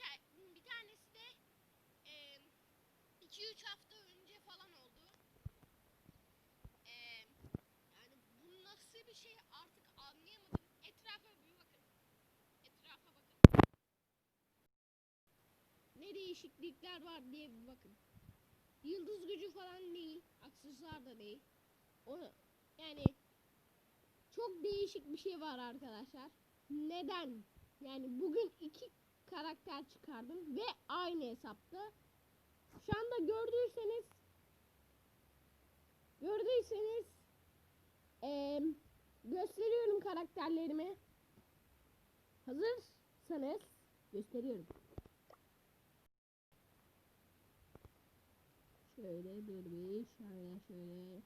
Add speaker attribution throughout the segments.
Speaker 1: ta- bir tanesi de 2-3 hafta önce falan oldu. E, yani bu nasıl bir şey artık anlayamadım. Etrafa bir bakın. Etrafa bakın. Ne değişiklikler var diye bir bakın. Yıldız gücü falan değil. Aksesuar da değil. O yani çok değişik bir şey var arkadaşlar. Neden? Yani bugün iki karakter çıkardım ve aynı hesapta. Şu anda gördüyseniz gördüyseniz eee, gösteriyorum karakterlerimi. Hazırsanız gösteriyorum. Şöyle dur bir şöyle şöyle.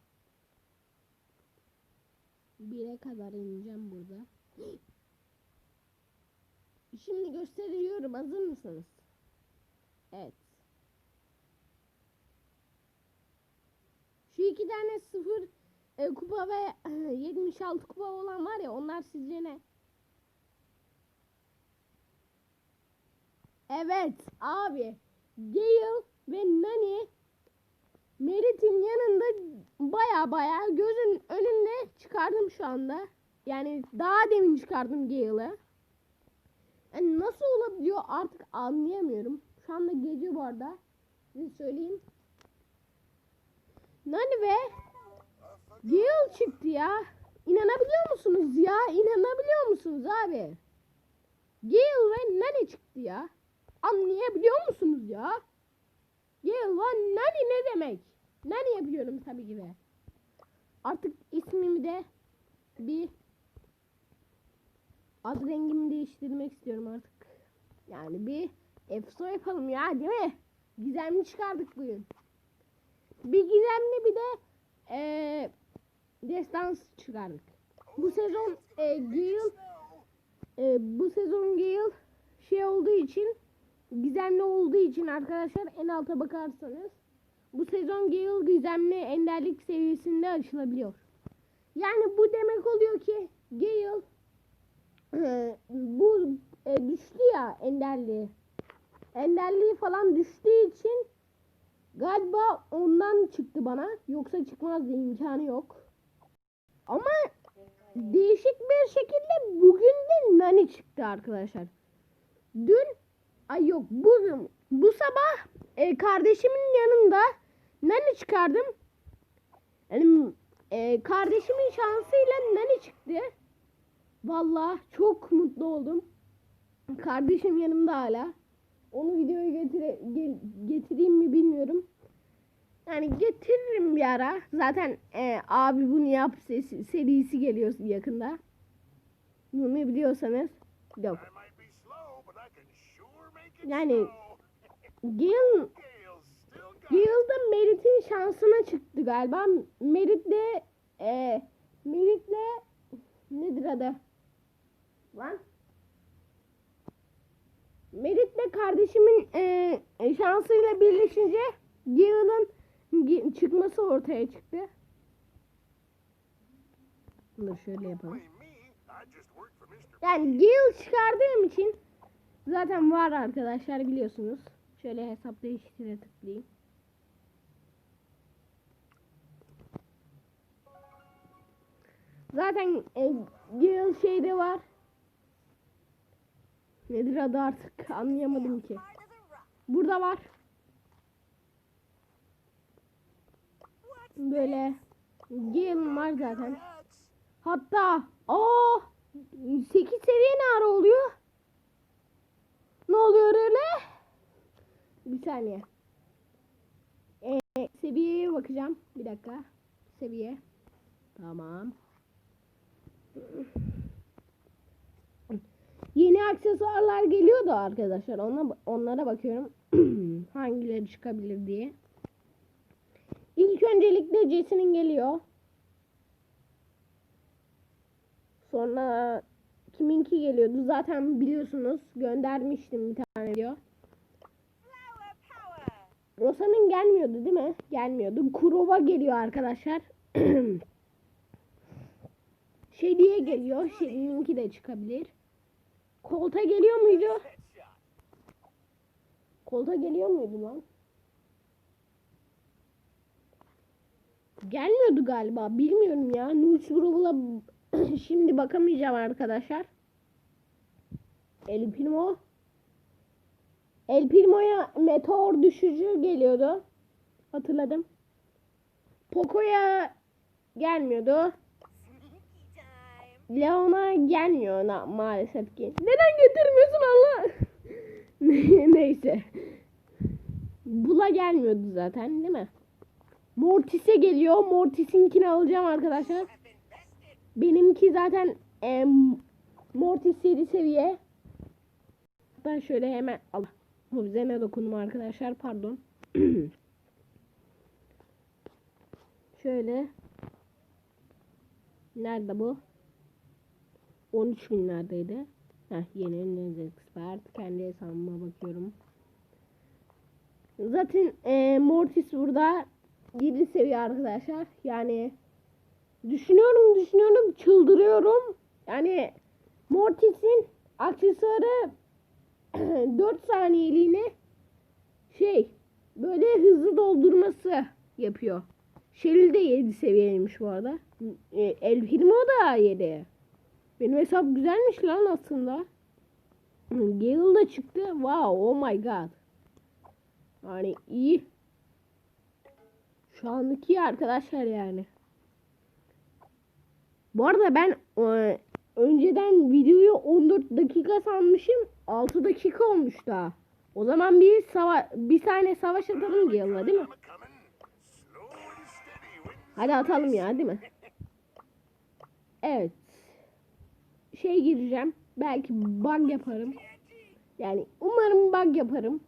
Speaker 1: Bire kadar ineceğim burada. Şimdi gösteriyorum. Hazır mısınız? Evet. Şu iki tane sıfır e, kupa ve 76 kupa olan var ya onlar sizce ne? Evet abi. Gale ve Nani Merit'in yanında baya baya gözün önünde çıkardım şu anda. Yani daha demin çıkardım Gale'ı. Yani nasıl olabiliyor artık anlayamıyorum. Şu anda gece bu arada. Size söyleyeyim. Nani ve Gale çıktı ya. İnanabiliyor musunuz ya? İnanabiliyor musunuz abi? Gale ve Nani çıktı ya. Anlayabiliyor musunuz ya? Gale ve Nani ne demek? Nani yapıyorum tabii ki de. Artık ismimi de bir ad rengimi değiştirmek istiyorum artık. Yani bir efso yapalım ya değil mi? Gizemli çıkardık bugün. Bir gizemli bir de eee destans çıkardık. Bu sezon e, Gale e, bu sezon Gale şey olduğu için gizemli olduğu için arkadaşlar en alta bakarsanız bu sezon Gale gizemli enderlik seviyesinde açılabiliyor. Yani bu demek oluyor ki Gale e, bu e, düştü ya enderliği. Enderliği falan düştüğü için galiba ondan çıktı bana. Yoksa çıkmazdı imkanı yok. Ama değişik bir şekilde bugün de Nani çıktı arkadaşlar. Dün ay yok bugün bu sabah e, kardeşimin yanında Nani çıkardım. Yani e, kardeşimin şansıyla Nani çıktı. Vallahi çok mutlu oldum. Kardeşim yanımda hala. Onu videoya getire, gel- getireyim mi bilmiyorum. Yani getiririm bir ara. Zaten e, abi bunu yap sesi, serisi geliyor yakında. Bunu biliyorsanız. Yok. Yani
Speaker 2: it.
Speaker 1: Gale'da Merit'in şansına çıktı galiba. Merit'le e, Merit'le nedir adı? Lan. Merit'le kardeşimin e, şansıyla birleşince Gale'ın çıkması ortaya çıktı. Dur şöyle yapalım. Yani Gale çıkardığım için zaten var arkadaşlar biliyorsunuz. Şöyle hesap değiştire tıklayayım. Zaten e, Gale şeyde var. Nedir adı artık anlayamadım ki. Burada var. Böyle Gale var zaten. Hatta aa 8 seviye ne ara oluyor? Ne oluyor öyle? Bir saniye. Ee, seviyeye bakacağım. Bir dakika. Seviye. Tamam. Yeni aksesuarlar geliyor da arkadaşlar. Ona, onlara bakıyorum. Hangileri çıkabilir diye. İlk öncelikle Jesse'nin geliyor. Sonra kiminki geliyordu zaten biliyorsunuz göndermiştim bir tane diyor. Rosa'nın gelmiyordu değil mi? Gelmiyordu. Kurova geliyor arkadaşlar. Şediye geliyor. Şedi'ninki de çıkabilir. Kolta geliyor muydu? Kolta geliyor muydu lan? Gelmiyordu galiba. Bilmiyorum ya. Nuç Brawl'a şimdi bakamayacağım arkadaşlar. El Primo. El Primo'ya meteor düşücü geliyordu. Hatırladım. Poco'ya gelmiyordu. Leon'a gelmiyor na- maalesef ki. Neden getirmiyorsun Allah? Neyse. Bula gelmiyordu zaten değil mi? Mortis'e geliyor. Mortis'inkini alacağım arkadaşlar. Benimki zaten em, Mortis 7 seviye. Ben şöyle hemen Allah. Üzerine dokundum arkadaşlar. Pardon. şöyle. Nerede bu? 13 binlerdeydi. Heh, yeni Lens Expert. Kendi hesabıma bakıyorum. Zaten e, Mortis burada 7 seviye arkadaşlar. Yani düşünüyorum düşünüyorum çıldırıyorum. Yani Mortis'in aksesuarı 4 saniyeliğine şey böyle hızlı doldurması yapıyor. Şeril de 7 seviyeymiş bu arada. E, El da 7. Benim hesap güzelmiş lan aslında. Gale da çıktı. Wow, oh my god. Yani iyi. Şu anlık iyi arkadaşlar yani. Bu arada ben e, önceden videoyu 14 dakika sanmışım. 6 dakika olmuş daha. O zaman bir sava bir saniye savaş atalım Gale'la değil mi? Hadi atalım ya değil mi? Evet. Şey gireceğim. Belki bug yaparım. Yani umarım bug yaparım.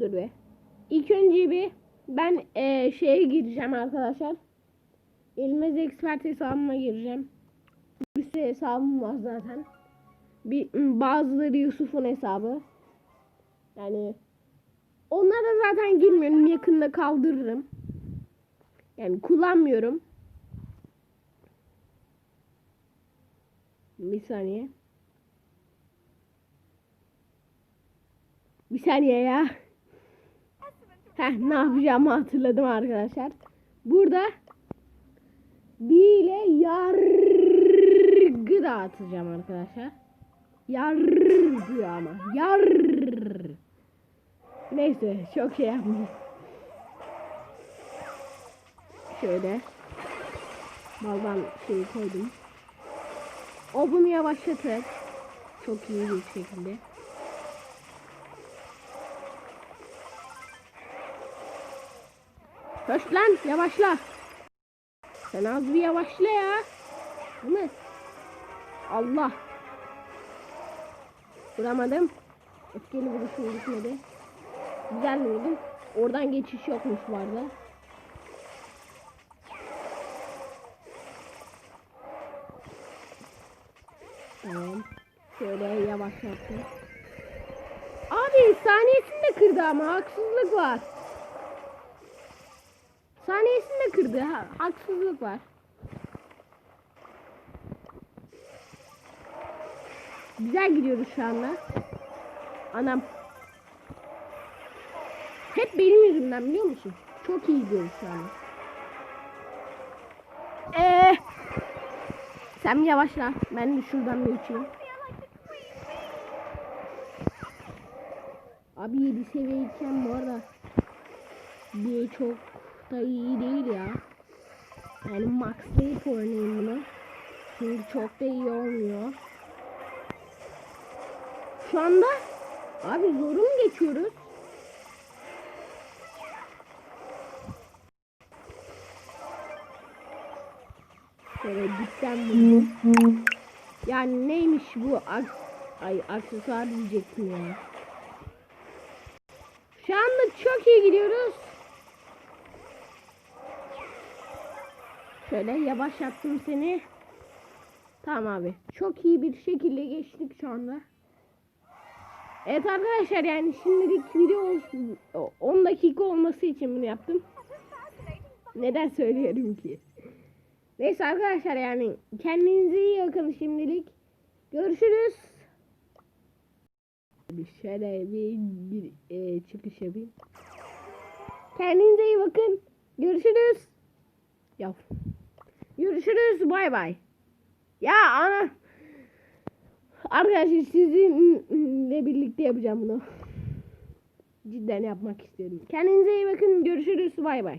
Speaker 1: Dur be. İlk önce bir ben eee, şeye gireceğim arkadaşlar. Elmez expert hesabıma gireceğim. Bir sürü hesabım var zaten. Bir, bazıları Yusuf'un hesabı. Yani Onlara zaten girmiyorum. Yakında kaldırırım. Yani kullanmıyorum. Bir saniye. Bir saniye ya. Heh, ne yapacağımı hatırladım arkadaşlar. Burada bir ile yargı dağıtacağım arkadaşlar. Yargı ama. Yargı. Neyse çok şey yapmayayım. Şöyle. Baldan şeyi koydum. O bunu yavaşlatır. Çok iyi bir şekilde. Koş lan yavaşla. Sen az bir yavaşla ya. Değil mi? Allah. Vuramadım. Öfkeli vuruşum gitmedi. Güzel vurdum. Oradan geçiş yokmuş bu Tamam. Şöyle yavaşlattım. Abi saniyesini de kırdı ama haksızlık var. Saniyesini de kırdı. Ha, haksızlık var. Güzel gidiyoruz şu anda. Anam. Hep benim yüzümden biliyor musun? Çok iyi gidiyoruz şu anda. Sen yavaşla. Ben de şuradan bir uçayım. Abi 7 seviyeyken bu arada bir çok da iyi değil ya. Yani maxlayıp oynayayım bunu. Çünkü çok da iyi olmuyor. Şu anda abi zoru mu geçiyoruz? Şöyle dipten buldum. Yani neymiş bu? Ak Ay aksesuar diyecektim ya. Şu anda çok iyi gidiyoruz. Şöyle yavaşlattım seni. Tamam abi. Çok iyi bir şekilde geçtik şu anda. Evet arkadaşlar yani şimdilik video olsun. 10 dakika olması için bunu yaptım. Neden söylüyorum ki? Neyse arkadaşlar yani kendinize iyi bakın şimdilik. Görüşürüz. Bir şöyle bir gir- e, çıkış yapayım. Kendinize iyi bakın. Görüşürüz. Ya. Görüşürüz. Bay bay. Ya ana. Arkadaşlar sizinle birlikte yapacağım bunu. Cidden yapmak istiyorum. Kendinize iyi bakın. Görüşürüz. Bay bay.